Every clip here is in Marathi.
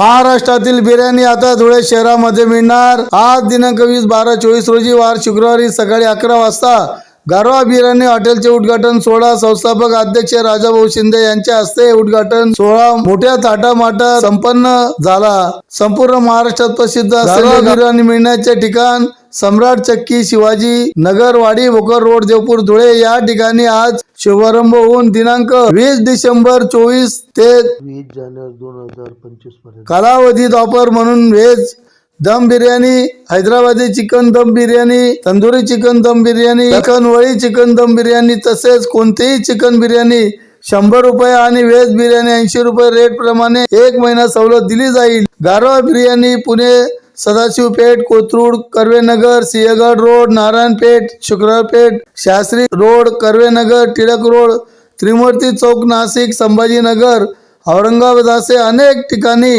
महाराष्ट्रातील बिर्याणी आता धुळे शहरामध्ये मिळणार. आज दिनांक वीस बारा चोवीस रोजी वार शुक्रवारी सकाळी अकरा वाजता गारवा बिर्याणी हॉटेलचे उद्घाटन सोहळा संस्थापक अध्यक्ष राजाभाऊ शिंदे यांच्या हस्ते उद्घाटन सोहळा मोठ्या थाटामाटा संपन्न झाला. संपूर्ण महाराष्ट्रात प्रसिद्ध असलेले बिर्याणी मिळण्याचे ठिकाण सम्राट चक्की शिवाजी नगर वाडी भोकर रोड देवपूर धुळे या ठिकाणी आज शुभारंभ होऊन दिनांक वीस डिसेंबर चोवीस ते वीस जानेवारी दोन हजार पंचवीसपर्यंत. कालावधीत ऑफर म्हणून व्हेज दम biryani Hyderabadi chicken dum biryani tandoori chicken dum biryani chicken वळी चिकन दम बिर्याणी तसेच कोणतीही चिकन बिर्याणी शंभर रुपये आणि व्हेज बिर्याणी ऐंशी रुपये रेट प्रमाणे एक महिना सवलत दिली जाईल. Garva biryani Pune Sadashiv Peth Kothrud Karvenagar Sinhagad road Narayanpeth Shukrawarpeth Shastri road Karvenagar Tilak road Trimurti Chowk Nashik Sambhajinagar Aurangabad असे अनेक ठिकाणी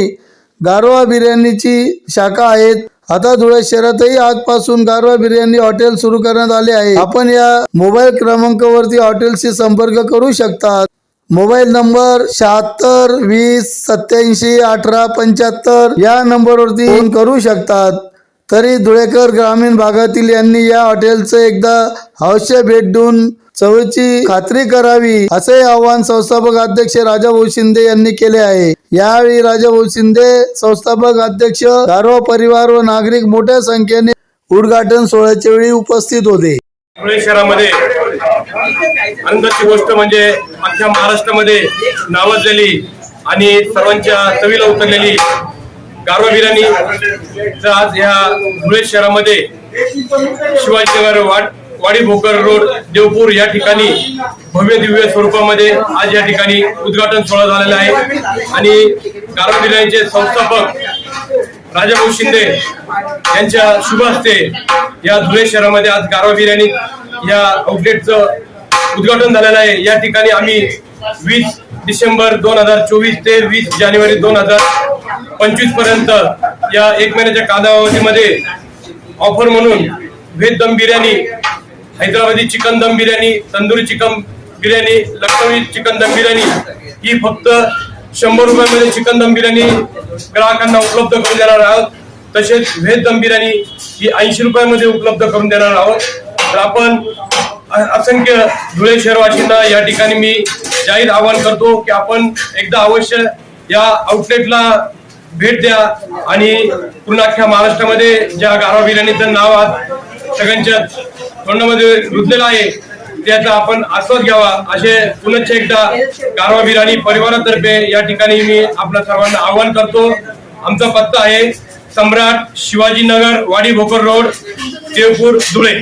गारवा बिर्याणीची शाखा आहेत. आता धुळे शहरातही आजपासून गारवा बिर्याणी हॉटेल सुरू करण्यात आले आहे. आपण या मोबाईल क्रमांकावरती हॉटेलशी संपर्क करू शकतात. मोबाईल नंबर शहात्तर वीस सत्याऐंशी अठरा पंच्याहत्तर या नंबरवरती फोन करू शकतात. तरी धुळेकर ग्रामीण भागातील यांनी या हॉटेलचं एकदा अवश्य भेट देऊन चवळीची खात्री करावी असे आवाहन संस्थापक अध्यक्ष राजाभाऊ शिंदे यांनी केले आहे. यावेळी राजाभाऊ शिंदे संस्थापक अध्यक्ष गारवा परिवार व नागरिक मोठ्या संख्येने उद्घाटन सोहळ्याच्या वेळी उपस्थित होते. धुळे शहरामध्ये आनंदाची गोष्ट म्हणजे अख्ख्या महाराष्ट्रामध्ये नावाजलेली आणि सर्वांच्या चवीला उतरलेली गारवा बिर्याणी आज ह्या धुळे शहरामध्ये शिवाजीनगर वाट वाडी भोकर रोड देवपूर या ठिकाणी भव्य दिव्य स्वरूपामध्ये आज या ठिकाणी उद्घाटन सोहळा झालेला आहे. आणि गारवा बिर्याणीचे संस्थापक राजाभाऊ शिंदे यांच्या शुभ हस्ते या धुळे शहरामध्ये आज गारवा बिर्याणी या आउटलेटचं उद्घाटन झालेलं आहे. या ठिकाणी आम्ही वीस डिसेंबर दोन हजार चोवीस ते वीस जानेवारी दोन हजार पंचवीसपर्यंत या एक महिन्याच्या कालावधीमध्ये ऑफर म्हणून व्हेज दम biryani Hyderabadi chicken dum biryani tandoori chicken biryani Lucknowi chicken dum biryani ही फक्त शंभर रुपयामध्ये चिकन दम बिर्याणी ग्राहकांना उपलब्ध करून देणार आहोत. तसेच व्हेज दम बिर्याणी ही ऐंशी रुपयामध्ये उपलब्ध करून देणार आहोत. तर आपण असंख्य धुळे शहरवासींना या ठिकाणी मी जाहीर आवाहन करतो की आपण एकदा अवश्य या आउटलेटला भेट द्या आणि पूर्ण अख्ख्या महाराष्ट्रामध्ये ज्या गारवा बिर्याणीचं नाव आज सगळ्यांच्या तोंडामध्ये रुजलेला आहे. त्याचा आपण आस्वाद घ्यावा. असे पुनश्च एकदा गारवा आणि परिवारातर्फे या ठिकाणी मी आपल्या सर्वांना आवाहन करतो. आमचा पत्ता आहे सम्राट शिवाजीनगर वाडी भोकर रोड देवपूर धुळे.